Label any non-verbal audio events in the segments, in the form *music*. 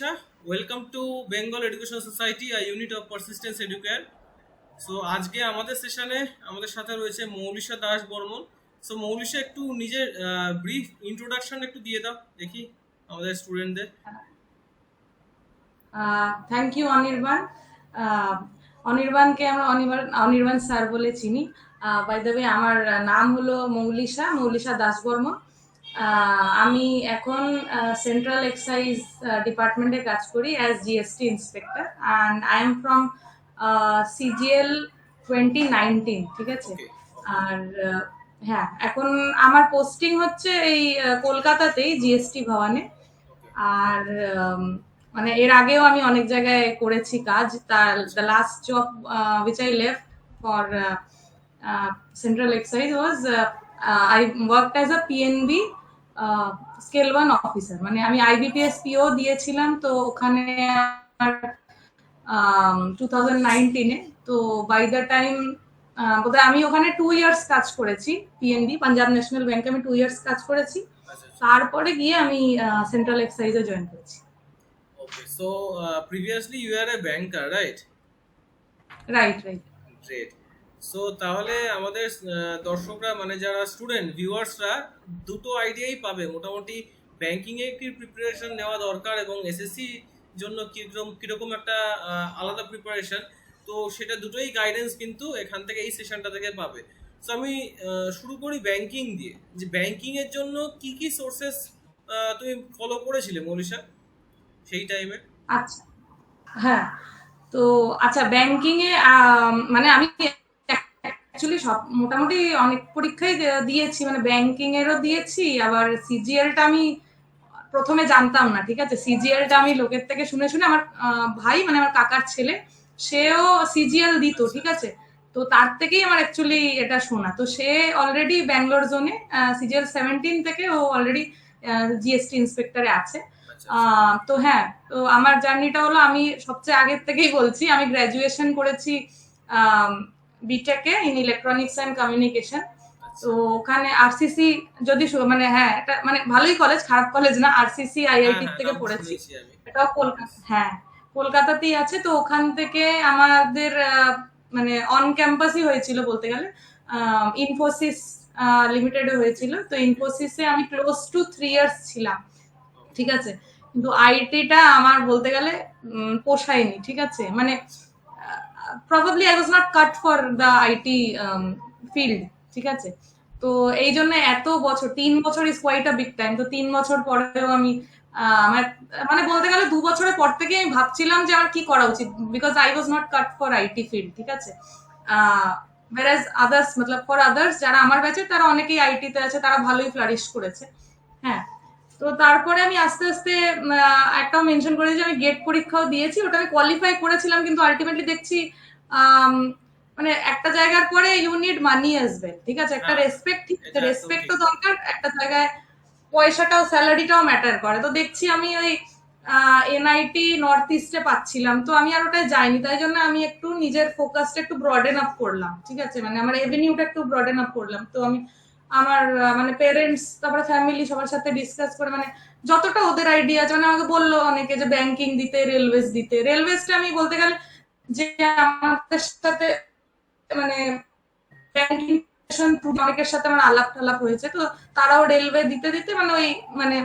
Moulisha welcome to Bengal education society a unit of persistence educare so আজকে আমাদের সেশনে আমাদের সাথে রয়েছে মৌলিশা দাস বর্মন। সো মৌলিশা একটু নিজের ব্রিফ ইন্ট্রোডাকশন একটু দিয়ে দাও দেখি আমাদের স্টুডেন্টদের থ্যাংক ইউ অনির্বাণ। অনির্বাণকে আমরা অনির্বাণ অনির্বাণ স্যার বলে চিনি। বাই দ্য ওয়ে আমার নাম হলো মৌলিশা মৌলিশা দাসবর্মন আহ, আমি এখন সেন্ট্রাল এক্সাইজ ডিপার্টমেন্টে কাজ করি as GST inspector and I am from CGL twenty nineteen ঠিক আছে? আর হ্যাঁ এখন আমার পোস্টিং হচ্ছে এই কলকাতাতেই জিএসটি ভবনে। আর মানে এর আগেও আমি অনেক জায়গায় করেছি কাজ। তার the last job which I left for central excise was I work as a PNB scale one officer মানে আমি আইবিপিএস পিও দিয়েছিলাম তো ওখানে টু থাউজেন্ড নাইনটিনে তো বাই দ্য টাইম বোধহয় আমি ওখানে টু ইয়ার্স কাজ করেছি পিএনবি পাঞ্জাব ন্যাশনাল ব্যাংকে আমি টু ইয়ার্স কাজ করেছি তারপরে গিয়ে আমি সেন্ট্রাল এক্সাইজে জয়েন করেছি। Okay so previously you are a banker right right right great so তাহলে আমাদের দর্শকরা মানে যারা স্টুডেন্ট ভিউয়ার্সরা দুটো আইডিয়াই পাবে। মোটামুটি ব্যাংকিং এ কি প্রিপারেশন নেওয়া দরকার এবং এসএসসি জন্য কীরকম কীরকম একটা আলাদা প্রিপারেশন তো সেটা দুটোই গাইডেন্স কিন্তু এখান থেকে, এই সেশনটা থেকে পাবে। সো আমি শুরু করি ব্যাংকিং দিয়ে। যে ব্যাংকিং এর জন্য কি কি সোর্সেস তুমি ফলো করেছিলে মনীষা সেই টাইমে আচ্ছা। হ্যাঁ। তো আচ্ছা ব্যাংকিং এ মানে আমি অ্যাকচুয়ালি সব মোটামুটি অনেক পরীক্ষাই দিয়েছি মানে ব্যাংকিং এরও দিয়েছি আবার সিজিএলটা আমি প্রথমে জানতাম না ঠিক আছে? সিজিএলটা আমি লোকের থেকে শুনে শুনে আমার ভাই মানে আমার কাকার ছেলে সেও সিজিএল দিত ঠিক আছে? তো তার থেকেই আমার অ্যাকচুয়ালি এটা শোনা। তো সে অলরেডি ব্যাঙ্গালোর জোনে সিজিএল সেভেন্টিন থেকে ও অলরেডি জিএসটি ইন্সপেক্টরে আছে। আচ্ছা তো হ্যাঁ তো আমার জার্নিটা হলো আমি সবচেয়ে আগের থেকেই বলছি আমি গ্র্যাজুয়েশন করেছি বিটেকে ইন ইলেকট্রনিক্স অ্যান্ড কমিউনিকেশন তো ওখানে আরসিসি যদি মানে হ্যাঁ এটা মানে ভালোই কলেজ খারাপ কলেজ না আরসিসি আইআইটি হ্যাঁ, থেকে পড়েছি। এটাও কলকাতা হ্যাঁ কলকাতাতেই আছে। তো ওখান থেকে আমাদের মানে অন ক্যাম্পাসই হয়েছিল বলতে গেলে। ইনফোসিস লিমিটেডে হয়েছিল। তো ইনফোসিসে আমি ক্লোজ টু থ্রি ইয়ার্স ছিলাম। ঠিক আছে? কিন্তু আইটিটা আমার বলতে গেলে পোষায়নি ঠিক আছে? মানে probably I was not cut for the IT field ঠিক আছে? তো এই জন্য এত বছর, তিন বছর is quite a big time তো তিন বছর পরেও আমি আমার মানে বলতে গেলে দু বছরের পর থেকে আমি ভাবছিলাম যে আমার কি করা উচিত because I was not cut for IT field ঠিক আছে? whereas আদার্স মতলব ফর আদার্স যারা আমার ব্যাচে তারা অনেকেই আইটিতে আছে, তারা ভালোই ফ্লারিশ করেছে হ্যাঁ? তো তারপরে আমি আস্তে আস্তে একটাও মেনশন করে যে আমি গেট পরীক্ষাও দিয়েছি ওটা আমি কোয়ালিফাই করেছিলাম কিন্তু আলটিমেটলি দেখছি মানে একটা জায়গার পরে ইউ নিড মানি ওয়েল ঠিক আছে? একটা হ্যাঁ, রেসপেক্ট ঠিক এটা একদম রেসপেক্টও দরকার একটা জায়গায় পয়সাটাও স্যালারিটাও ম্যাটার করে। তো দেখছি আমি ওই এনআইটি নর্থ ইস্টে পাচ্ছিলাম তো আমি আর ওটায় যাইনি তাই জন্য আমি একটু নিজের ফোকাসটা একটু ব্রডেন আপ করলাম ঠিক আছে? মানে আমার এভিনিউটা একটু ব্রডেন আপ করলাম তো আমি আমার মানে পেরেন্টস তারপরে ফ্যামিলি সবার সাথে ডিসকাস করে মানে যতটা ওদের আইডিয়া আছে মানে আমাকে বলল অনেকে যে ব্যাংকিং দিতে রেলওয়েজ দিতে। রেলওয়েজটা আমি বলতে গেলে যে আমাদের সাথে মানে ব্যাংকিং অনেকের সাথে আমার আলাপ টালাপ হয়েছে, তো তারাও রেলওয়ে দিতে দিতে মানে ওই মানে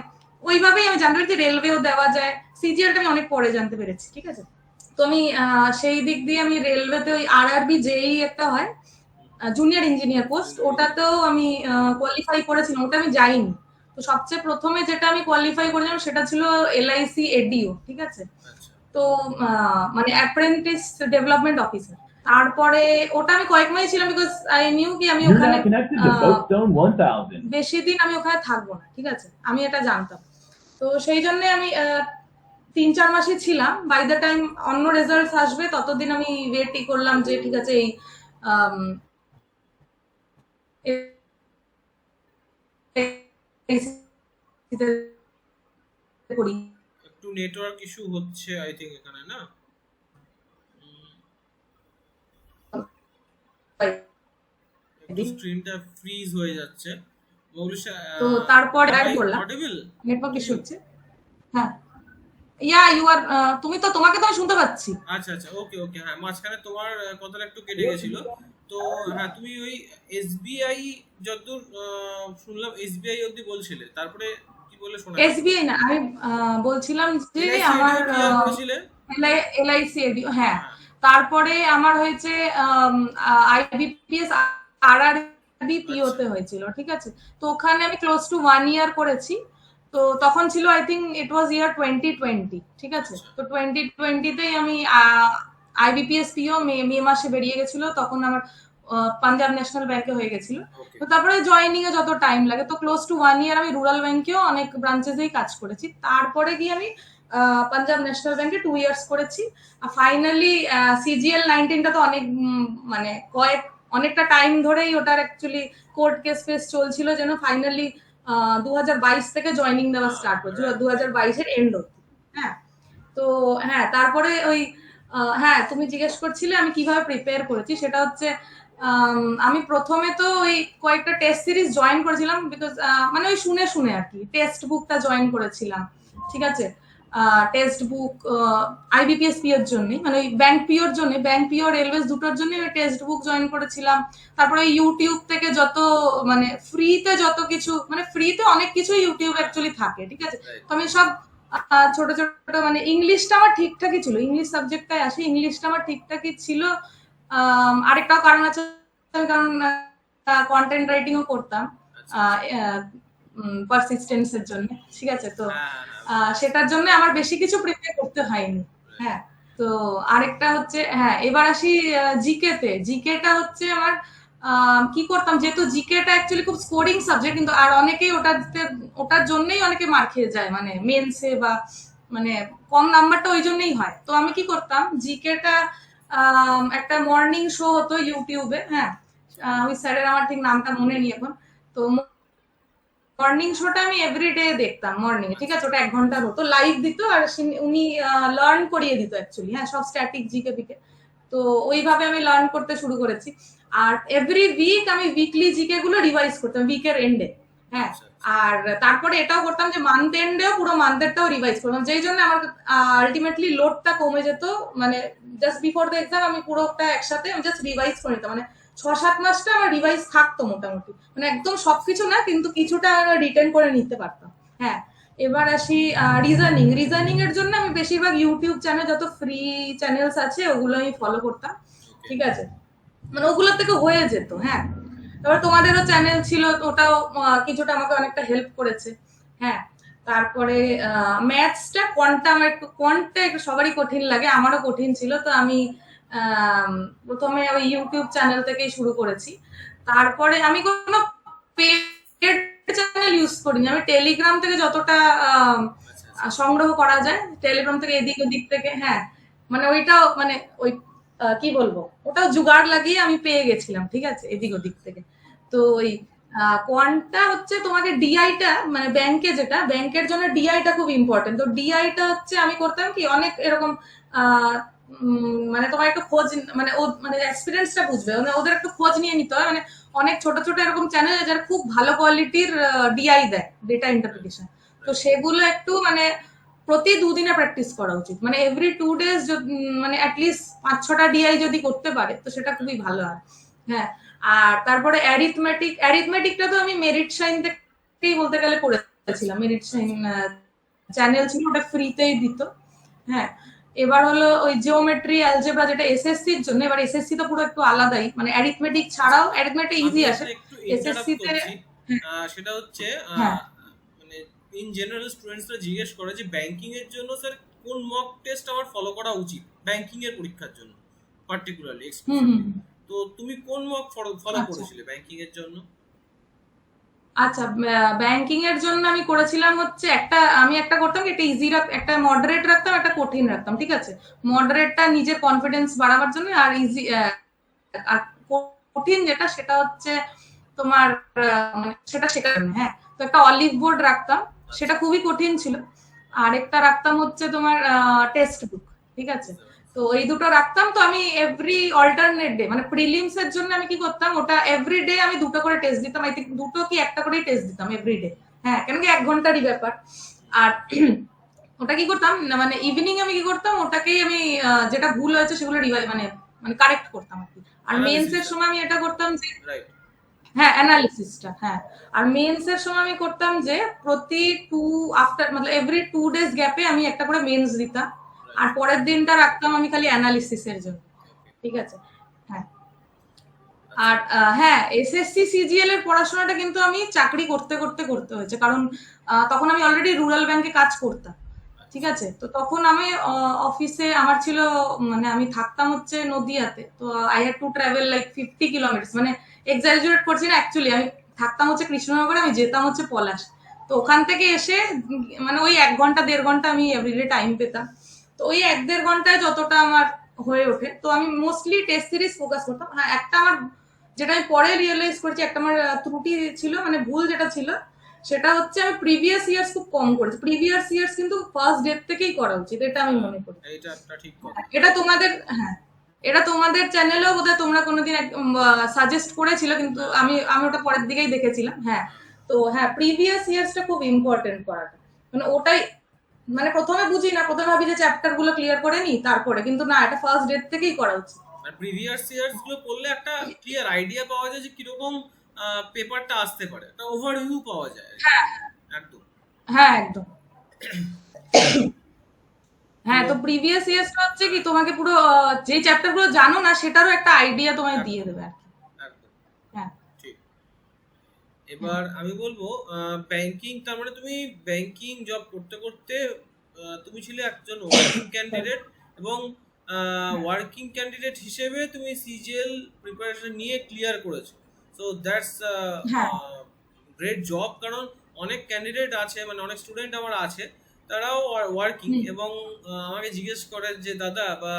ওইভাবেই আমি জানতে পেরেছি রেলওয়েও দেওয়া যায়। সিজিএলটা আমি অনেক পরে জানতে পেরেছি, ঠিক আছে? তো আমি সেই দিক দিয়ে আমি রেলওয়েতে ওই আর আরবি যেই একটা হয় জুনিয়র ইঞ্জিনিয়ার পোস্ট ওটাতেও আমি কোয়ালিফাই করেছিলাম ওটা আমি যাইনি। তো সবচেয়ে প্রথমে যেটা আমি কোয়ালিফাই করেছিলাম সেটা ছিল এলআইসি এডিও ঠিক আছে? আচ্ছা। তো আহ, মানে অ্যাপ্রেন্টিস ডেভেলপমেন্ট অফিসার তারপরে ওটা আমি কয়েক মাস ছিলাম বিকজ আই নিউ কি আমি ওখানে now connected to Boatstone 1000. বেশি দিন আমি ওখানে থাকব না ঠিক আছে? আমি এটা জানতাম। তো সেই জন্য আমি আহ, তিন চার মাসে ছিলাম। বাই দ্য টাইম অন্য রেজাল্ট আসবে ততদিন আমি ওয়েটই করলাম যে ঠিক আছে এই একটু নেটওয়ার্ক ইস্যু হচ্ছে আই এখানে না? স্ক্রিনটা ফ্রিজ হয়ে যাচ্ছে। মৌলিশা তো তারপর নেটওয়ার্ক ইস্যু হচ্ছে। হ্যাঁ। ইয়া ইউ আর তুমি তো তোমাকে তো আমি শুনতে পাচ্ছি। আচ্ছা আচ্ছা ওকে ওকে হ্যাঁ মাঝখানে তোমার কথাটা একটু কেটে গেছিল। তো হ্যাঁ তুমি ওই এসবিআই যতদূর শুনলাম এসবিআই অবধি বলছিলে তারপরে কি বলে শোনা এসবিআই না আমি বলছিলাম যে আমার এলআইসি হ্যাঁ। তারপরে আমার হয়েছে আইবিপিএস আর আর বি পিওতে হয়েছিল ঠিক আছে? তো ওখানে আমি ক্লোজ টু ওয়ান ইয়ার করেছি। তো তখন ছিল I think it was year twenty twenty ঠিক আছে? তো টোয়েন্টি টোয়েন্টিতেই আমি আইবিপিএস পিও মে মাসে বেরিয়ে গেছিল তখন আমার পাঞ্জাব ন্যাশনাল ব্যাংকে হয়ে গেছিল। তো তারপরে জয়নিং এ যত টাইম লাগে তো ক্লোজ টু ওয়ান ইয়ার আমি রুরাল ব্যাংকেও অনেক ব্রাঞ্চেসেই কাজ করেছি। তারপরে গিয়ে আমি পাঞ্জাব ন্যাশনাল ব্যাংকে টু ইয়ার্স করেছি। আর ফাইনালি সিজিএল নাইনটিনটা তো অনেক মানে কয়েক অনেকটা টাইম ধরেই ওটার অ্যাকচুয়ালি কোর্ট কেস ফেস চলছিল যেন ফাইনালি দু হাজার বাইশ থেকে জয়নিং দেওয়া স্টার্ট করছে দু হাজার বাইশের এন্ড হ্যাঁ তো হ্যাঁ তারপরে ওই হ্যাঁ তুমি জিজ্ঞেস করছিলে আমি কীভাবে প্রিপেয়ার করেছি সেটা হচ্ছে আম, প্রথমে তো ওই কয়েকটা টেস্ট সিরিজ জয়েন করেছিলাম বিকজ মানে ওই শুনে শুনে আর কি টেক্সট বুকটা জয়েন করেছিলাম ঠিক আছে? টেক্সট বুক আইবিপিএস পিওর জন্য মানে ওই ব্যাংক পিওর জন্য ব্যাংক পিওর রেলওয়েজ দুটোর জন্য আমি টেক্সট বুক জয়েন করেছিলাম তারপরে ইউটিউব থেকে যত মানে ফ্রিতে যত কিছু মানে ফ্রিতে অনেক কিছু ইউটিউব অ্যাকচুয়ালি থাকে ঠিক আছে? তো আমি সব ছোট ছোট মানে ইংলিশটা আমার ঠিকঠাকই ছিল। ইংলিশ সাবজেক্টটাই আসে ইংলিশটা আমার ঠিকঠাকই ছিল। আরেকটাও কারণ আছে কারণ কন্টেন্ট রাইটিংও করতাম আচ্ছা। পারসিস্টেন্সের জন্য ঠিক আছে? তো হ্যাঁ হ্যাঁ, আহ, সেটার জন্য আমার বেশি কিছু প্রিপেয়ার করতে হয়নি হ্যাঁ? তো আরেকটা হচ্ছে হ্যাঁ এবার আসি জিকে তে জিকেটা হচ্ছে আমার কি করতাম? যেহেতু জিকেটা অ্যাকচুয়ালি খুব স্কোরিং সাবজেক্ট কিন্তু আর অনেকেই ওটাতে ওটার জন্যই অনেকে মার খেয়ে যায় মানে মেন্সে বা মানে কম নাম্বারটা ওই জন্যই হয়। তো আমি কি করতাম? জিকেটা একটা মর্নিং শো হতো ইউটিউবে হ্যাঁ ওই স্যারের আমার ঠিক নামটা মনে নেই এখন। তো মর্নিং শোটা আমি এভরিডে দেখতাম মর্নিং ঠিক আছে? ওটা এক ঘণ্টার হতো লাইভ দিত আর উনি লার্ন করিয়ে দিত অ্যাকচুয়ালি হ্যাঁ সব স্ট্যাটিক জিকে বিকে তো ওইভাবে আমি লার্ন করতে শুরু করেছি। আর এভরি উইক আমি উইকলি জিকে গুলো রিভাইজ করতাম উইকের এন্ডে হ্যাঁ আচ্ছা, আর তারপরে এটাও করতাম যে মান্থ এন্ডেও পুরো মান্থেরটাও রিভাইজ করতাম। যেই জন্য আমার আলটিমেটলি লোডটা কমে যেত মানে জাস্ট বিফোর দ্য এক্সাম আমি পুরোটা একসাথে আমি জাস্ট রিভাইজ করে নিতাম। মানে ছ সাত মাসটা আমার রিভাইজ থাকতো মোটামুটি। মানে একদম সবকিছু না কিন্তু কিছুটা রিটার্ন করে নিতে পারতাম। হ্যাঁ এবার আসি রিজনিং রিজনিং এর জন্য আমি বেশিরভাগ ইউটিউব চ্যানেল যত ফ্রি চ্যানেলস আছে ওগুলো আমি ফলো করতাম। ঠিক আছে? মানে ওগুলো থেকে হয়ে যেত হ্যাঁ। এবার তোমাদেরও চ্যানেল ছিল ওটাও কিছুটা আমাকে অনেকটা হেল্প করেছে হ্যাঁ। তারপরে ম্যাথসটা কোয়ান্টাম একটু কোয়ান্টটা একটু সবারই কঠিন লাগে আমারও কঠিন ছিল তো আমি প্রথমে ওই ইউটিউব চ্যানেল থেকেই শুরু করেছি। তারপরে আমি কোনো পেড চ্যানেল ইউজ করিনি আমি টেলিগ্রাম থেকে যতটা আহ, সংগ্রহ করা যায় টেলিগ্রাম থেকে এদিক ওদিক থেকে হ্যাঁ। মানে ওইটাও মানে ওই কি বলব? ওটাও জুগাড় লাগিয়ে আমি পেয়ে গেছিলাম, ঠিক আছে? এদিক ওদিক থেকে। তো ওই কোয়ান্টটা হচ্ছে তোমাকে ডিআইটা মানে ব্যাংকে যেটা ব্যাংকের জন্য ডিআইটা খুব ইম্পর্টেন্ট তো ডিআইটা হচ্ছে আমি করতাম কি, অনেক এরকম মানে তোমার একটু খোঁজ মানে ও মানে এক্সপিরিয়েন্সটা বুঝবে। মানে ওদের একটু খোঁজ নিয়ে নিতে হয়। মানে অনেক ছোট ছোট এরকম চ্যানেল যারা খুব ভালো কোয়ালিটির ডিআই দেয় ডেটা ইন্টারপ্রিটেশন তো সেগুলো একটু মানে প্রতি দুদিনে প্র্যাকটিস করা উচিত। মানে এভরি টু ডেজ মানে অ্যাটলিস্ট পাঁচ ছটা ডিআই যদি করতে পারে তো সেটা খুবই ভালো হয়। হ্যাঁ আর তারপরে অ্যারিথমেটিক অ্যারিথমেটিকটা তো আমি মেরিট সাইন থেকেই বলতে গেলে করেছিলাম। মেরিট সাইন চ্যানেল ছিল ওটা ফ্রিতেই দিত। হ্যাঁ এবার হলো ওই জিওমেট্রি অ্যালজেব্রা যেটা এসএসসি এর জন্য এবার এসএসসি তো পুরো একটু আলাদাই। মানে অ্যারিথমেটিক ছাড়াও অ্যারিথমেটিক ইজি আসে। SSC তে- করছি। সেটা হচ্ছে হ্যাঁ। ইন জেনারেল স্টুডেন্টসরা জিজ্ঞেস করে যে ব্যাংকিং এর জন্য স্যার কোন মক টেস্ট আমার ফলো করা উচিত? ব্যাংকিং এর পরীক্ষার জন্য পার্টিকুলারলি তো তুমি কোন মক ফলো আচ্ছা। করেছিলে ব্যাংকিং এর জন্য? আচ্ছা ব্যাংকিং এর জন্য আমি করেছিলাম হচ্ছে একটা আমি একটা করতাম একটা ইজি একটা মডারেট রাখতাম একটা কঠিন রাখতাম ঠিক আছে? মডারেটটা নিজের কনফিডেন্স বাড়াবার জন্য আর ইজি আর কঠিন যেটা সেটা হচ্ছে তোমার মানে সেটা শেখার জন্য হ্যাঁ? তো একটা অলিভ বোর্ড রাখতাম সেটা খুবই কঠিন ছিল। আর একটা রাখতাম হচ্ছে তোমার টেক্সট বুক ঠিক আছে? তো এই দুটো রাখতাম তো আমি এভরি অল্টারনেট ডে মানে প্রিলিমস এর জন্য আমি কি করতাম ওটা এভরি ডে আমি দুটো করে টেস্ট দিতাম। আই থিঙ্ক দুটো কি একটা করেই টেস্ট দিতাম এভরি ডে হ্যাঁ কেন কি এক ঘন্টারই ব্যাপার। আর *clears throat* ওটা কি করতাম মানে ইভিনিং আমি কি করতাম ওটাকেই আমি যেটা ভুল হয়েছে সেগুলো রিভাই মানে মানে কারেক্ট করতাম আর কি। আর মেন্স এর সময় আমি এটা করতাম যে হ্যাঁ অ্যানালিসিসটা হ্যাঁ। আর মেন্স এর সময় আমি করতাম যে প্রতি টু আফটার মানে এভরি টু ডেজ গ্যাপে আমি একটা করে মেন্স দিতাম। আর পরের দিনটা রাখতাম আমি খালি অ্যানালিসিসের জন্য। ঠিক আছে? হ্যাঁ। আর হ্যাঁ এসএসসি সিজিএল এর পড়াশোনাটা কিন্তু আমি চাকরি করতে করতে করতে হয়েছে। কারণ তখন আমি অলরেডি রুরাল ব্যাংকে কাজ করতাম। ঠিক আছে? তো তখন আমি অফিসে আমার ছিল মানে আমি থাকতাম হচ্ছে নদিয়াতে। তো I had to travel like fifty kilometre মানে এক্সাজুরেট করছি না অ্যাকচুয়ালি আমি থাকতাম হচ্ছে কৃষ্ণনগরে আমি যেতাম হচ্ছে পলাশ। তো ওখান থেকে এসে মানে ওই এক ঘণ্টা দেড় ঘণ্টা আমি এভরিডে টাইম পেতাম। তো ওই এক দেড় ঘন্টায় যতটা আমার হয়ে ওঠে তো আমি মোস্টলি টেস্ট সিরিজ ফোকাস করতাম। হ্যাঁ একটা আমার যেটা আমি পরে রিয়েলাইজ করেছি একটা আমার ত্রুটি ছিল মানে ভুল যেটা ছিল সেটা হচ্ছে আমি প্রিভিয়াস ইয়ার্স খুব কম করেছি। প্রিভিয়াস ইয়ার্স কিন্তু ফার্স্ট ডেট থেকেই করা উচিত এটা আমি মনে করি। এইটা একটা ঠিক কথা। এটা তোমাদের হ্যাঁ। এটা তোমাদের চ্যানেলেও বোধহয় তোমরা কোনোদিন সাজেস্ট করেছিল কিন্তু আমি আমি ওটা পরের দিকেই দেখেছিলাম হ্যাঁ। তো হ্যাঁ প্রিভিয়াস ইয়ার্সটা খুব ইম্পর্টেন্ট করাটা। মানে ওটাই মানে প্রথমে বুঝি না প্রথমে ভাবি যে চ্যাপ্টারগুলো ক্লিয়ার করে নি তারপরে। কিন্তু না এটা ফার্স্ট ডেট থেকেই করা উচিত। প্রিভিয়াস ইয়ার্সগুলো পড়লে একটা ক্লিয়ার আইডিয়া পাওয়া যায় যে কীরকম পেপারটা আসতে পারে। একটা ওভারভিউ পাওয়া যায়। হ্যাঁ। একদম। হ্যাঁ একদম। হ্যাঁ তো প্রিভিয়াস ইয়ার্সটা হচ্ছে কি তোমাকে পুরো যে চ্যাপ্টারগুলো জানো না সেটারও একটা আইডিয়া তোমায় দিয়ে দেবে আর হ্যাঁ। এবার আমি বলব ব্যাংকিং তার মানে তুমি ব্যাংকিং জব করতে করতে তুমি ছিলে একজন ওয়ার্কিং ক্যান্ডিডেট এবং ওয়ার্কিং ক্যান্ডিডেট হিসেবে তুমি সিজিএল প্রিপারেশন নিয়ে ক্লিয়ার করেছ। সো দ্যাটস হ্যাঁ। গ্রেট জব কারণ অনেক ক্যান্ডিডেট আছে মানে অনেক স্টুডেন্ট আমার আছে তারাও ওয়ার্কিং এবং আমাকে জিজ্ঞেস করে যে দাদা বা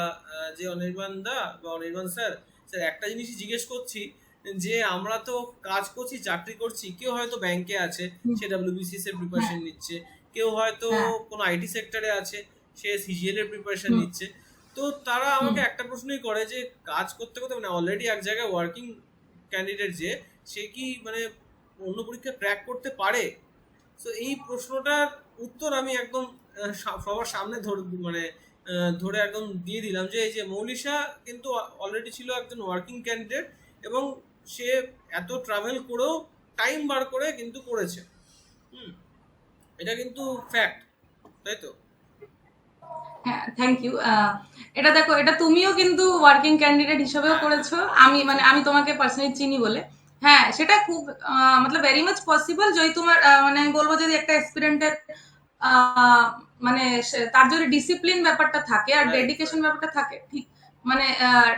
যে অনির্বাণ দা বা অনির্বাণ স্যার স্যার একটা জিনিসই জিজ্ঞেস করছি যে আমরা তো কাজ করছি চাকরি করছি কেউ হয়তো ব্যাংকে আছে। সে ডাব্লিউবিসিএস এর প্রিপারেশন নিচ্ছে কেউ হয়তো হ্যাঁ। কোনো আইটি সেক্টরে আছে সে সিজিএল এর প্রিপারেশন নিচ্ছে। তো তারা আমাকে একটা প্রশ্নই করে যে কাজ করতে করতে মানে অলরেডি এক জায়গায় ওয়ার্কিং ক্যান্ডিডেট যে সে কি মানে অন্য পরীক্ষা ক্র্যাক করতে পারে? তো এই প্রশ্নটার উত্তর আমি একদম সবার সামনে ধরে মানে ধরে একদম দিয়ে দিলাম যে, এই যে মৌলিশা কিন্তু অলরেডি ছিল একজন ওয়ার্কিং ক্যান্ডিডেট এবং সে এত ট্রাভেল করেও টাইম বার করে কিন্তু করেছে। হুম, এটা কিন্তু ফ্যাক্ট তাই তো? হ্যাঁ থ্যাংক ইউ এটা দেখো, এটা তুমিও কিন্তু ওয়ার্কিং ক্যান্ডিডেট হিসেবেও করেছ। আমি মানে আমি তোমাকে পার্সোনালি চিনি বলে। হ্যাঁ সেটা খুব মতলব ভেরি মাচ পসিবল যদি তোমার মানে আমি বলব যদি একটা এক্সপিরিয়েন্টের মানে তার যদি ডিসিপ্লিন ব্যাপারটা থাকে আর ডেডিকেশন ব্যাপারটা থাকে ঠিক মানে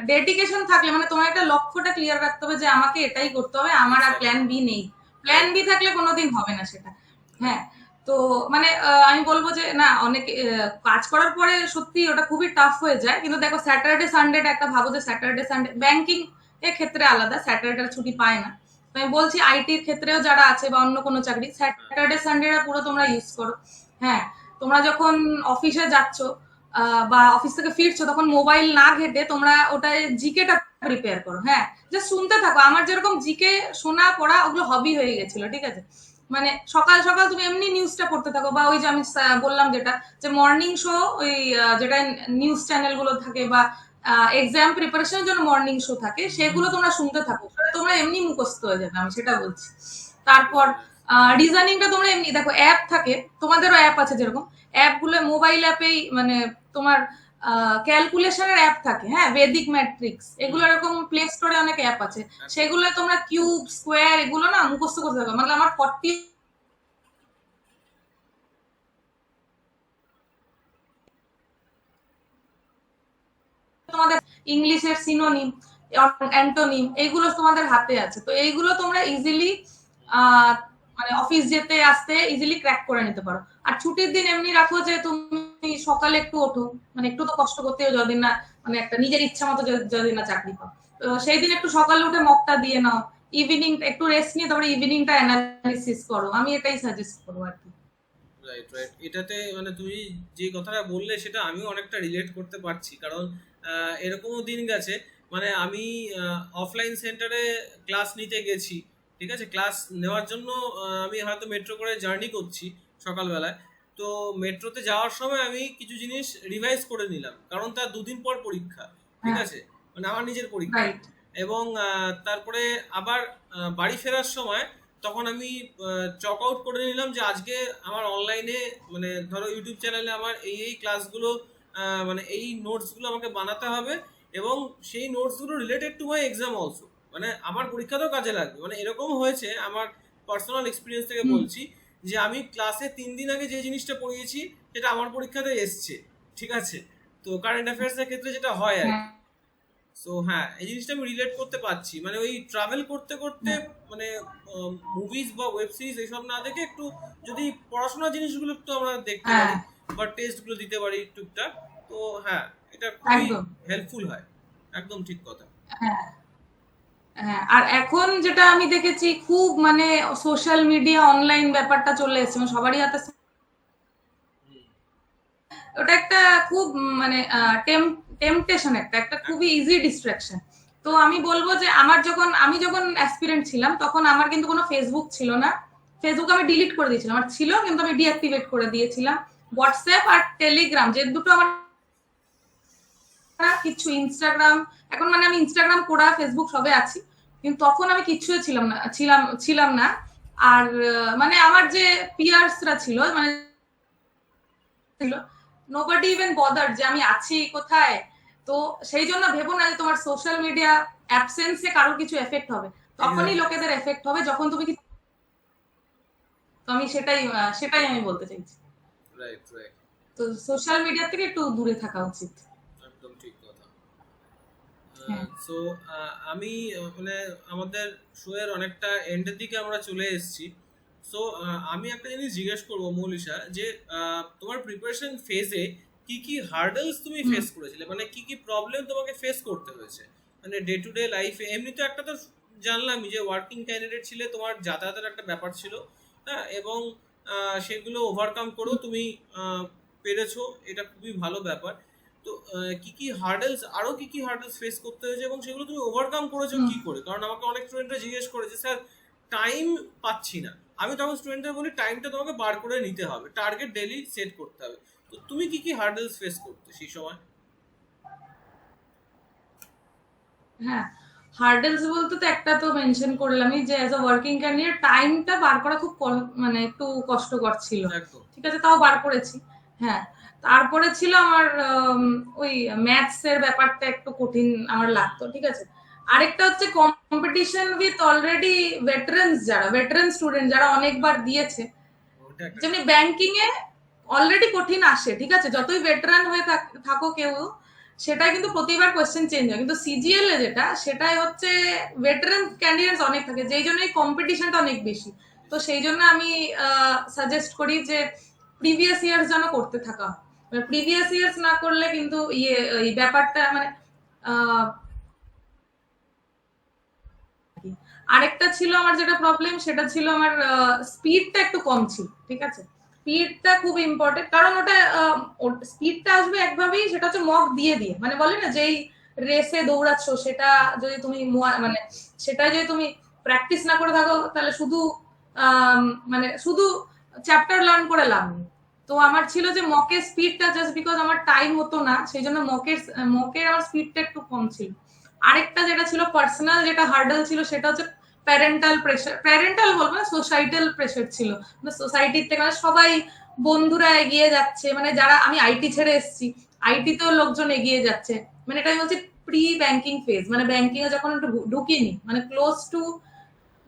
ডেডিকেশন থাকলে মানে তোমার একটা লক্ষ্যটা ক্লিয়ার রাখতে হবে যে আমাকে এটাই করতে হবে আমার আর প্ল্যান বি নেই। প্ল্যান বি থাকলে কোনোদিন হবে না সেটা হ্যাঁ তো মানে আমি বলব যে না অনেক কাজ করার পরে সত্যি ওটা খুবই টাফ হয়ে যায় কিন্তু দেখো স্যাটারডে সানডেটা একটা ভাবো যে স্যাটারডে সানডে ব্যাংকিং এর ক্ষেত্রে আলাদা, স্যাটারডে ছুটি পায় না। আমি বলছি আইটির ক্ষেত্রেও যারা আছে বা অন্য কোনো চাকরি, স্যাটারডে সানডেটা পুরো তোমরা ইউজ করো। হ্যাঁ তোমরা যখন অফিসে যাচ্ছ বা অফিস থেকে ফিরছো, তখন মোবাইল না ঘেটে তোমরা ওটা জিকেটা প্রিপেয়ার করো। হ্যাঁ যে শুনতে থাকো। আমার যেরকম জিকে শোনা পড়া ওগুলো হবি হয়ে গেছিল, ঠিক আছে? মানে সকাল সকাল তুমি এমনি নিউজটা পড়তে থাকো, বা ওই যে আমি বললাম যেটা, যে মর্নিং শো ওই যেটা নিউজ চ্যানেলগুলো থাকে, বা এক্সাম প্রিপারেশনের জন্য মর্নিং শো থাকে, সেগুলো তোমরা শুনতে থাকো। তোমরা এমনি মুখস্থ হয়ে যাবে, আমি সেটা বলছি। তারপর রিজনিংটা তোমরা এমনি, দেখো অ্যাপ থাকে, তোমাদেরও অ্যাপ আছে যেরকম অ্যাপগুলো মোবাইল অ্যাপেই মানে তোমার ক্যালকুলেশনের অ্যাপ থাকে হ্যাঁ বেদিক ম্যাট্রিক্স এগুলো এরকম প্লে স্টোরে অনেক অ্যাপ আছে। সেগুলো তোমরা কিউব স্কোয়ার এগুলো না মুখস্থ করতে থাকো। মানে আমার ফর্টি তোমাদের ইংলিশের সিনোনিম অ্যান্টোনিম এইগুলো তোমাদের হাতে আছে। তো এইগুলো তোমরা ইজিলি মানে অফিস যেতে আসতে ইজিলি ক্র্যাক করে নিতে পারো। আর ছুটির দিন এমনি রাখো যে তুমি সকালে একটু ওঠো। মানে একটু তো কষ্ট করতে হবে না মানে একটা নিজের ইচ্ছা মতো য- যতদিন না চাকরি পাও। তো সেই দিন একটু সকালে উঠে মকটা দিয়ে নাও। ইভিনিং একটু রেস্ট নিয়ে তারপরে ইভিনিংটা অ্যানালিসিস করো। আমি এটাই সাজেস্ট করব আর কি। রাইট রাইট এটাতে মানে তুমি যে কথাটা বললে, সেটা আমিও অনেকটা রিলেট করতে পারছি। কারণ এরকমও দিন গেছে। মানে আমি অফলাইন সেন্টারে ক্লাস নিতে গেছি ঠিক আছে? ক্লাস নেওয়ার জন্য আমি হয়তো মেট্রো করে জার্নি করছি সকালবেলায়। তো মেট্রোতে যাওয়ার সময় আমি কিছু জিনিস রিভাইজ করে নিলাম কারণ তার দুদিন পর পরীক্ষা ঠিক হ্যাঁ। আছে? মানে আমার নিজের পরীক্ষা। এবং তারপরে আবার বাড়ি ফেরার সময় তখন আমি চক আউট করে নিলাম যে আজকে আমার অনলাইনে মানে ধরো ইউটিউব চ্যানেলে আমার এই এই ক্লাসগুলো মানে এই নোটসগুলো আমাকে বানাতে হবে এবং সেই নোটসগুলো related to my exam also মানে আমার পরীক্ষাতেও কাজে লাগবে। মানে এরকম হয়েছে আমার পার্সোনাল এক্সপিরিয়েন্স থেকে বলছি যে আমি ক্লাসে তিন দিন আগে যে জিনিসটা পড়িয়েছি সেটা আমার পরীক্ষাতে এসছে ঠিক আছে? তো কারেন্ট অ্যাফেয়ার্সের ক্ষেত্রে যেটা হয় আর কি। হ্যাঁ। সো হ্যাঁ এই জিনিসটা আমি রিলেট করতে পারছি। মানে ওই ট্রাভেল করতে করতে মানে মুভিজ বা ওয়েব সিরিজ এইসব না দেখে একটু যদি পড়াশোনার জিনিসগুলো একটু আমরা দেখতে হ্যাঁ। পারি বা টেস্টগুলো দিতে পারি টুকটাক। তো হ্যাঁ এটা খুবই হেল্পফুল হয়। একদম ঠিক কথা। হ্যাঁ। হ্যাঁ আর এখন যেটা আমি দেখেছি খুব মানে সোশ্যাল মিডিয়া অনলাইন ব্যাপারটা চলে এসেছে মানে সবারই হাতে ওটা একটা খুব মানে টেম্পটেশন একটা একটা খুবই ইজি ডিস্ট্রাকশন তো আমি বলব যে আমার যখন আমি যখন অ্যাসপিরেন্ট ছিলাম তখন আমার কিন্তু কোনো ফেসবুক ছিল না। ফেসবুক আমি ডিলিট করে দিয়েছিলাম আমার ছিল কিন্তু আমি ডিঅ্যাক্টিভেট করে দিয়েছিলাম। হোয়াটসঅ্যাপ আর টেলিগ্রাম যে দুটো আমার কিছু ইনস্টাগ্রাম এখন মানে আমি ইনস্টাগ্রাম করা ফেসবুক সবে আছি। কিন্তু তখন আমি কিচ্ছুই ছিলাম না ছিলাম ছিলাম না। আর মানে আমার যে পিয়ার্সরা ছিল মানে ছিল নোবডি ইভেন বদার যে আমি আছি কোথায়। তো সেই জন্য ভেবো না যে তোমার সোশ্যাল মিডিয়া অ্যাবসেন্সে কারোর কিছু এফেক্ট হবে। তখনই লোকেদের এফেক্ট হবে যখন তুমি কি আমি সেটাই সেটাই আমি বলতে চাইছি। রাইট রাইট তো সোশ্যাল মিডিয়া থেকে একটু দূরে থাকা উচিত একদম ঠিক কথা হ্যাঁ। সো আমি মানে আমাদের শো এর অনেকটা এন্ডের দিকে আমরা চলে এসেছি। সো আমি একটা জিনিস জিজ্ঞেস করব মৌলিশা যে তোমার প্রিপারেশন ফেজে কি কি হার্ডলস তুমি ফেস করেছিলে? মানে কি কি প্রবলেম তোমাকে ফেস করতে হয়েছে? মানে ডে টু ডে লাইফে এমনি তো একটা তো জানলামই যে ওয়ার্কিং ক্যান্ডিডেট ছিলে তোমার যাতায়াতের একটা ব্যাপার ছিল হ্যাঁ? এবং সেগুলো ওভারকাম করেও তুমি পেরেছ এটা খুবই ভালো ব্যাপার। তো কি কি হার্ডেলস আরও কি কি হার্ডেলস ফেস করতে হয়েছে এবং সেগুলো তুমি ওভারকাম করেছ কি করে? কারণ আমাকে অনেক স্টুডেন্টরা জিজ্ঞেস করেছে স্যার টাইম পাচ্ছি না। আমি তখন স্টুডেন্টদের বলি টাইমটা তোমাকে বার করে নিতে হবে। টার্গেট ডেলি সেট করতে হবে। তো তুমি কি কি হার্ডেলস ফেস করতে সেই সময়? হ্যাঁ হার্ডেলস বলতে তো একটা তো মেনশন করলামই যে অ্যাজ আ ওয়ার্কিং ক্যান্ডিডেট টাইমটা বার করা খুব মানে একটু কষ্টকর ছিল। ঠিক আছে তাও বার করেছি। হ্যাঁ তারপরে ছিল আমার ওই ম্যাথস এর ব্যাপারটা একটু কঠিন আমার লাগতো ঠিক আছে? আরেকটা হচ্ছে কম্পিটিশন উইথ অলরেডি ভেটারেন্স যারা ভেটারেন স্টুডেন্ট যারা অনেকবার দিয়েছে যেমনি ব্যাংকিং এ অলরেডি কঠিন আসে ঠিক আছে? যতই ভেটারান হয়ে থাক- কেউ সেটা কিন্তু প্রতিবার কোয়েশ্চেন চেঞ্জ হয়। কিন্তু সিজিএল এ যেটা সেটাই হচ্ছে ভেটারান ক্যান্ডিডেটস অনেক থাকে যেই জন্য এই কম্পিটিশনটা অনেক বেশি। তো সেই জন্য আমি সাজেস্ট করি যে প্রিভিয়াস ইয়ার্স যেন করতে থাকা প্রিভিয়াস ইয়ার্স না করলে কিন্তু ইয়ে এই ব্যাপারটা মানে আরেকটা ছিল আমার যেটা প্রবলেম সেটা ছিল আমার স্পিডটা একটু কম ছিল, ঠিক আছে? স্পিডটা খুব ইম্পর্টেন্ট কারণ ওটা স্পিডটা আসবে একভাবেই, সেটা হচ্ছে মক দিয়ে দিয়ে। মানে বলে না, যেই রেসে দৌড়াচ্ছ, সেটা যদি তুমি মানে সেটা যদি তুমি প্র্যাকটিস না করে থাকো, তাহলে শুধু মানে শুধু চ্যাপ্টার লার্ন করে লাভ নেই। তো আমার ছিল যে মকের স্পিডটা জাস্ট বিকজ আমার টাইম হতো না সেই জন্য মকের মকের আমার স্পিডটা একটু কম ছিল। আরেকটা যেটা ছিল পার্সোনাল যেটা হার্ডল ছিল, সেটা হচ্ছে প্যারেন্টাল প্রেশার প্যারেন্টাল বলব না সোসাইটাল প্রেশার ছিল। মানে সোসাইটির থেকে মানে সবাই বন্ধুরা এগিয়ে যাচ্ছে মানে যারা, আমি আইটি ছেড়ে এসেছি আইটি আইটিতেও লোকজন এগিয়ে যাচ্ছে। মানে এটা আমি বলছি প্রি ব্যাংকিং ফেজ মানে ব্যাংকিং এ যখন একটু ঢুকিনি মানে ক্লোজ টু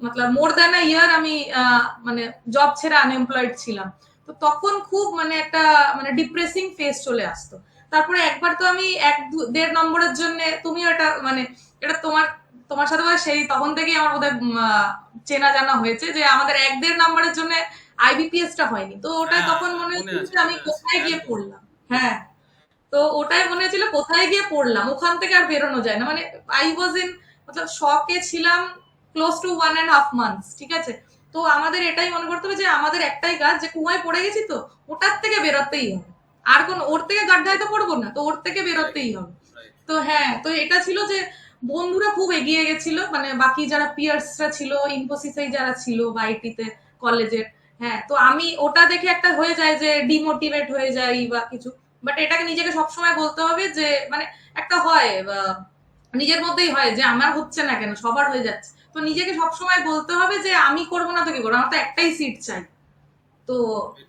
মতলব মোর দ্যান আ ইয়ার আমি মানে জব ছেড়ে আনএমপ্লয়েড ছিলাম। তো তখন খুব মানে একটা মানে ডিপ্রেসিং ফেজ চলে আসতো। তারপরে একবার তো আমি এক দেড় নম্বরের জন্য তুমিও এটা মানে এটা তোমার তোমার সাথে সেই তখন থেকেই আমার আহ, চেনা জানা হয়েছে যে আমাদের এক দেড় নম্বরের জন্য আইবিপিএস টা হয়নি। তো ওটা হ্যাঁ, তখন মনে যে আমি কোথায় গিয়ে পড়লাম। হ্যাঁ তো ওটাই মনে হচ্ছিল কোথায় গিয়ে পড়লাম ওখান থেকে আর বেরোনো যায় না। মানে আই ওয়াজ ইন মতলব শকে ছিলাম close to one and half months ঠিক আছে? তো আমাদের এটাই মনে করতে হবে যে আমাদের একটাই কাজ যে কুয়ায় পড়ে গেছি তো ওটার থেকে বেরোতেই হবে। আর কোন ওর থেকে গাড্ডায় তো পড়ব না তো ওর থেকে বেরোতেই হবে। তো হ্যাঁ তো এটা ছিল যে বন্ধুরা খুব এগিয়ে গেছিল মানে বাকি যারা পিয়ার্সরা ছিল ইনফোসিসে যারা ছিল বা আইটিতে কলেজের হ্যাঁ তো আমি ওটা দেখে একটা হয়ে যায় যে ডিমোটিভেট হয়ে যাই বা কিছু। বাট এটাকে নিজেকে সবসময় বলতে হবে যে মানে একটা হয় নিজের মধ্যেই হয় যে আমার হচ্ছে না কেন সবার হয়ে যাচ্ছে। তো নিজেকে সবসময় বলতে হবে যে আমি করব না তো কি করব আমার তো একটাই সিট চাই। তো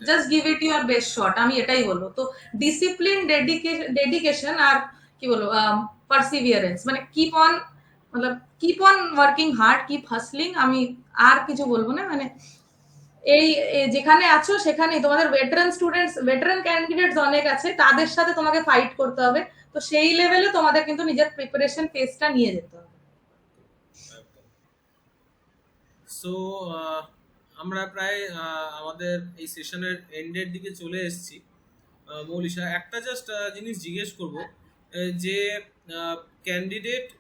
just give it your best shot আমি এটাই বলব। তো ডিসিপ্লিন ডেডিকেশন আর কি বলব পারসিভিয়ারেন্স মানে keep on Matlab keep on working hard keep hustling আমি আর কিছু বলব না। মানে এই যেখানে আছো সেখানেই। তোমাদের ভেটারান স্টুডেন্টস ভেটারান ক্যান্ডিডেটস অনেক আছে তাদের সাথে তোমাকে ফাইট করতে হবে। তো সেই লেভেলে তোমাদের কিন্তু নিজের প্রিপারেশন ফেসটা নিয়ে যেতে হবে। সো আমরা প্রায় আমাদের এই সেশনের এন্ডের দিকে চলে এসেছি। মৌলিশা, একটা জাস্ট জিনিস জিজ্ঞেস করব যে ক্যান্ডিডেট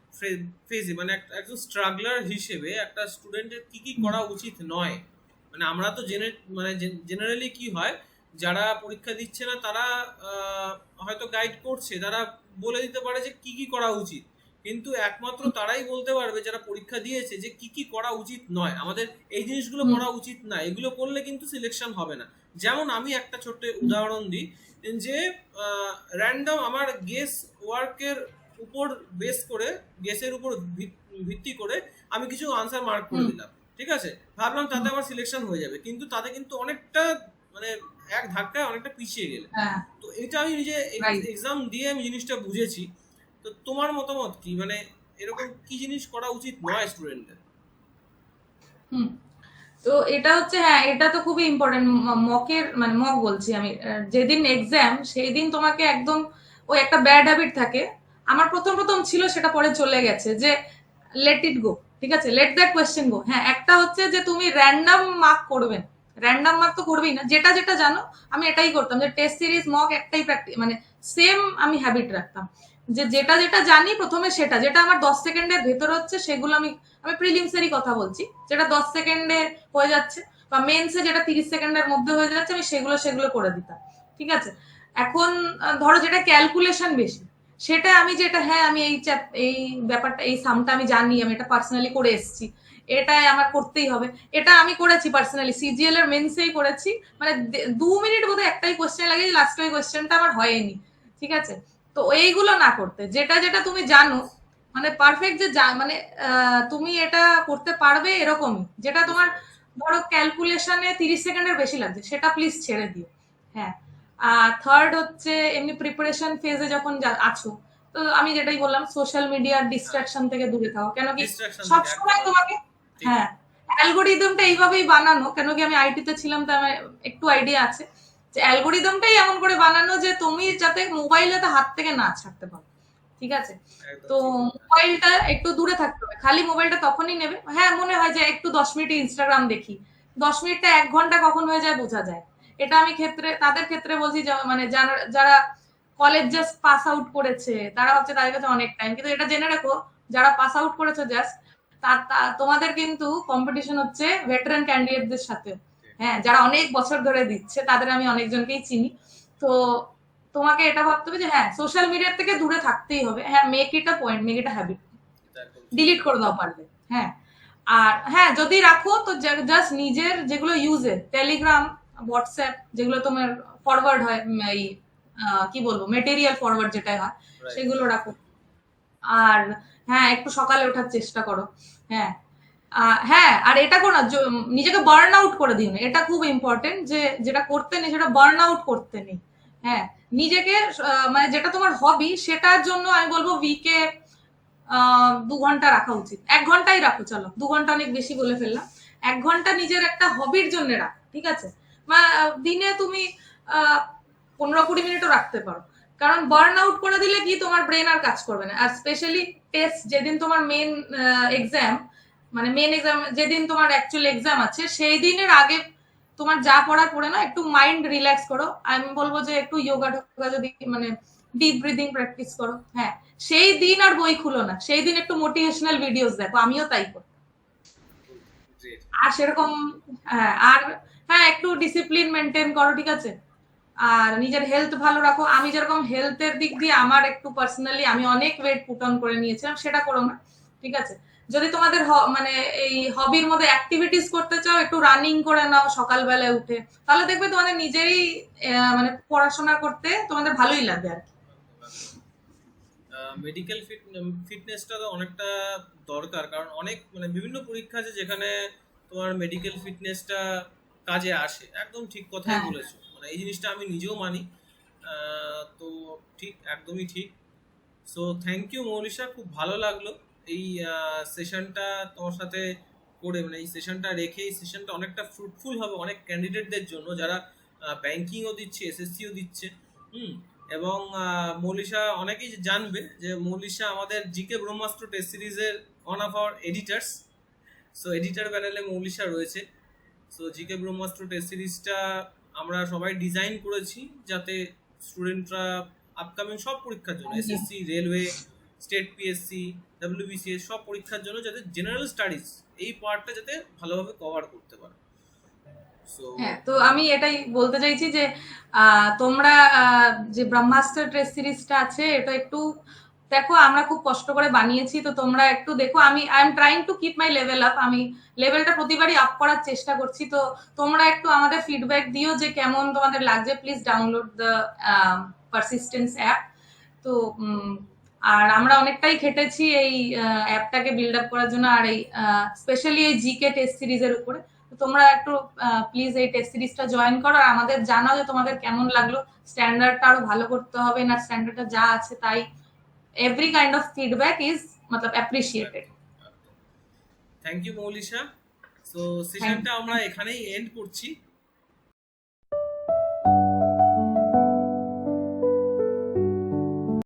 ফেজে মানে একটা- একজন স্ট্রাগলার হিসেবে একটা স্টুডেন্টের কি কি করা উচিত নয়? মানে আমরা তো জেনে মানে জেনারেলি কি হয়, যারা পরীক্ষা দিচ্ছে না, তারা হয়তো গাইড করছে, তারা বলে দিতে পারে যে কি কি করা উচিত। কিন্তু একমাত্র তারাই বলতে পারবে যারা পরীক্ষা দিয়েছে যে কি কি করা উচিত নয়। আমাদের এই জিনিসগুলো করা উচিত না এগুলো করলে কিন্তু সিলেকশন হবে না। যেমন আমি একটা ছোট্ট উদাহরণ দিই যে র্যান্ডম আমার গেস ওয়ার্কের উপর বেস করে গেসের উপর ভিত- ভিত্তি করে আমি কিছু আনসার মার্ক করে। দিলাম ঠিক আছে? ভাবলাম তাতে আমার সিলেকশন হয়ে যাবে কিন্তু তাতে কিন্তু অনেকটা মানে এক ধাক্কায় অনেকটা পিছিয়ে গেলে। হ্যাঁ। তো এটা আমি নিজে এক্সাম দিয়ে আমি জিনিসটা বুঝেছি। তো তোমার মতামত কি? মানে এরকম কি জিনিস করা উচিত নয় স্টুডেন্টের হুম। তো এটা হচ্ছে হ্যাঁ এটা তো খুবই ইম্পর্টেন্ট মকের মানে মক বলছি আমি যেদিন এক্সাম সেই দিন তোমাকে একদম, ওই একটা ব্যাড হ্যাবিট থাকে। আমার প্রথম প্রথম ছিল, সেটা পরে চলে গেছে যে লেট ইট গো ঠিক আছে? লেট দ্যাট কোয়েশ্চেন গো হ্যাঁ একটা হচ্ছে যে, তুমি র্যান্ডম মার্ক করবেন র্যান্ডম মার্ক তো করবেই না। যেটা যেটা জানো, আমি এটাই করতাম যে টেস্ট সিরিজ মক একটাই প্র্যাকটিস মানে সেম আমি হ্যাবিট রাখতাম। যে যেটা যেটা জানি প্রথমে সেটা, যেটা আমার দশ সেকেন্ডের ভেতরে হচ্ছে সেগুলো আমি আমি প্রিলিমসেরই কথা বলছি। যেটা দশ সেকেন্ডে হয়ে যাচ্ছে বা মেন্সে যেটা তিরিশ সেকেন্ডের মধ্যে হয়ে যাচ্ছে, আমি সেগুলো সেগুলো করে দিতাম। ঠিক আছে? এখন ধরো যেটা ক্যালকুলেশন বেশি, সেটা আমি যেটা হ্যাঁ আমি এই এই ব্যাপারটা, এই সামটা আমি জানি, আমি এটা পার্সোনালি করে এসেছি, এটাই আমার করতেই হবে। এটা আমি করেছি পার্সোনালি সিজিএল এর মেন্সেই করেছি। মানে দু মিনিট বোধহয় একটাই কোশ্চেন লাগে লাস্ট ওই কোশ্চেনটা আমার হয়নি। ঠিক আছে? তো এইগুলো না করতে। যেটা যেটা তুমি জানো মানে পারফেক্ট যে মানে তুমি এটা করতে পারবে এরকমই যেটা তোমার ধরো ক্যালকুলেশনে তিরিশ সেকেন্ডের বেশি লাগছে সেটা প্লিজ ছেড়ে দিও। হ্যাঁ। আর থার্ড হচ্ছে এমনি প্রিপারেশন ফেজে যখন আছো তো আমি যেটাই বললাম সোশ্যাল মিডিয়ার ডিস্ট্রাকশন থেকে দূরে থাকো। কেন কি সবসময় তোমাকে হ্যাঁ অ্যালগোরিদমটা এইভাবেই বানানো কেন কি আমি আইটিতে ছিলাম তো আমার একটু আইডিয়া আছে। যে অ্যালগোরিদমটাই এমন করে বানানো যে তুমি যাতে মোবাইলটা হাত থেকে না ছাড়তে পারো। ঠিক আছে? তো মোবাইলটা একটু দূরে থাকতে হবে। খালি মোবাইলটা তখনই নেবে। হ্যাঁ মনে হয় যে একটু দশ মিনিট ইনস্টাগ্রাম দেখি। দশ মিনিটটা এক ঘণ্টা কখন হয়ে যায় বোঝা যায়। এটা আমি ক্ষেত্রে তাদের ক্ষেত্রে বলছি মানে যারা- যারা কলেজ জাস্ট পাস আউট করেছে তারা হচ্ছে তাদের কাছে অনেক টাইম কিন্তু এটা জেনে রাখো যারা পাস আউট করেছে জাস্ট তোমাদের কিন্তু কম্পিটিশন হচ্ছে ভেটারান ক্যান্ডিডেটদের সাথে। হ্যাঁ যারা অনেক বছর ধরে দিচ্ছে তাদের আমি অনেকজনকেই চিনি। তো তোমাকে এটা ভাবতে হবে যে হ্যাঁ সোশ্যাল মিডিয়ার থেকে দূরে থাকতেই হবে। হ্যাঁ make it a point make it a habit delete করে দাও পারবে হ্যাঁ। আর হ্যাঁ যদি রাখো তো জাস্ট নিজের যেগুলো ইউজের টেলিগ্রাম হোয়াটসঅ্যাপ যেগুলো তোমার ফরওয়ার্ড হয় এই কি বলব মেটেরিয়াল ফরওয়ার্ড যেটা হয় সেগুলো রাখো। আর হ্যাঁ একটু সকালে ওঠার চেষ্টা করো হ্যাঁ। হ্যাঁ আর এটা করো না নিজেকে বার্ন আউট করে দিন এটা খুব ইম্পর্টেন্ট যে, যেটা করতে নেই, সেটা বার্ন আউট করতে নেই। হ্যাঁ নিজেকে মানে যেটা তোমার হবি সেটার জন্য আমি বলব উইকে দু ঘণ্টা রাখা উচিত। এক ঘন্টাই রাখো, চলো। দু ঘণ্টা অনেক বেশি বলে ফেললাম। এক ঘণ্টা নিজের একটা হবির জন্য রাখো, ঠিক আছে? দিনে তুমি পনেরো কুড়ি মিনিটও রাখতে পারো। কারণ বার্ন আউট করে দিলে কি তোমার ব্রেন আর কাজ করবে না। আর স্পেশালি টেস্ট যেদিন তোমার মেন এক্সাম মানে মেন এক্সাম যেদিন তোমার অ্যাকচুয়াল এক্সাম আছে সেই দিনের আগে তোমার যা পড়া পড়ে না একটু মাইন্ড রিল্যাক্স করো। আমি বলব যে একটু যোগা টোগা যদি মানে ডিপ ব্রিদিং প্র্যাকটিস করো হ্যাঁ। সেই দিন আর বই খুলো না। সেই দিন একটু মোটিভেশনাল ভিডিওস দেখো আমিও তাই করি। আর সেরকম হ্যাঁ আর হ্যাঁ একটু ডিসিপ্লিন মেনটেন করো ঠিক আছে? আর নিজের হেলথ ভালো রাখো। আমি যেরকম হেলথের দিক দিয়ে আমার একটু পার্সোনালি আমি অনেক ওয়েট পুট অন করে নিয়েছিলাম সেটা করো না ঠিক আছে? যদি তোমাদের মানে এই হবির মধ্যে অ্যাক্টিভিটিস করতে চাও একটু রানিং করে নাও সকালবেলায় উঠে তাহলে দেখবে তোমাদের নিজেরই মানে পড়াশোনা করতে তোমাদের ভালোই লাগবে আর কি। মেডিকেল ফিটনেসটা তো অনেকটা দরকার কারণ অনেক মানে বিভিন্ন পরীক্ষা আছে যেখানে তোমার মেডিকেল ফিটনেসটা কাজে আসে একদম ঠিক কথাই হ্যাঁ। বলেছ মানে এই জিনিসটা আমি নিজেও মানি তো ঠিক একদমই ঠিক। সো থ্যাংক ইউ মৌলিশা খুব ভালো লাগল। এই সেশনটা তোমার সাথে করে মানে এই সেশনটা রেখে এই সেশনটা অনেকটা ফ্রুটফুল হবে অনেক ক্যান্ডিডেটদের জন্য যারা ব্যাংকিংও দিচ্ছে এসএসসিও দিচ্ছে হুম? এবং মৌলিশা অনেকেই জানবে যে মৌলিশা আমাদের জিকে ব্রহ্মাস্ত্র টেস্ট সিরিজের one of our editors so editor প্যানেলে মৌলিশা রয়েছে সো জিকে ব্রহ্মাস্ত্র টেস্ট সিরিজটা আমরা সবাই ডিজাইন করেছি যাতে স্টুডেন্টরা আপকামিং সব পরীক্ষার জন্য SSC railway state PSC WBCS সব পরীক্ষার জন্য যাতে জেনারেল স্টাডিজ এই পার্টটা যাতে ভালোভাবে কভার করতে পারে। হ্যাঁ তো আমি এটাই বলতে চাইছি যে তোমরা যে ব্রহ্মাস্ত্র টেস্ট সিরিজটা আছে, এটা একটু দেখো, আমরা খুব কষ্ট করে বানিয়েছি, তো তোমরা একটু দেখো। আমি I am trying to keep my level up আমি লেভেলটা প্রতিবারই আপ করার চেষ্টা করছি, তো তোমরা একটু আমাদের ফিডব্যাক দিও যে কেমন তোমাদের লাগছে। Please download the persistence app তো আর আমরা অনেকটাই খেটেছি এই অ্যাপটাকে বিল্ড আপ করার জন্য আর এই স্পেশালি এই জিকে টেস্ট সিরিজের উপরে। তো তোমরা একটু প্লিজ এই টেস্ট সিরিজটা জয়েন করো আর আমাদের জানাও যে তোমাদের কেমন লাগল। স্ট্যান্ডার্ডটা আরও ভালো করতে হবে না স্ট্যান্ডার্ডটা যা আছে তাই। Every kind of feedback is Matlab appreciated thank you Moulisha so সেশনটা আমরা এখানেই এন্ড করছি।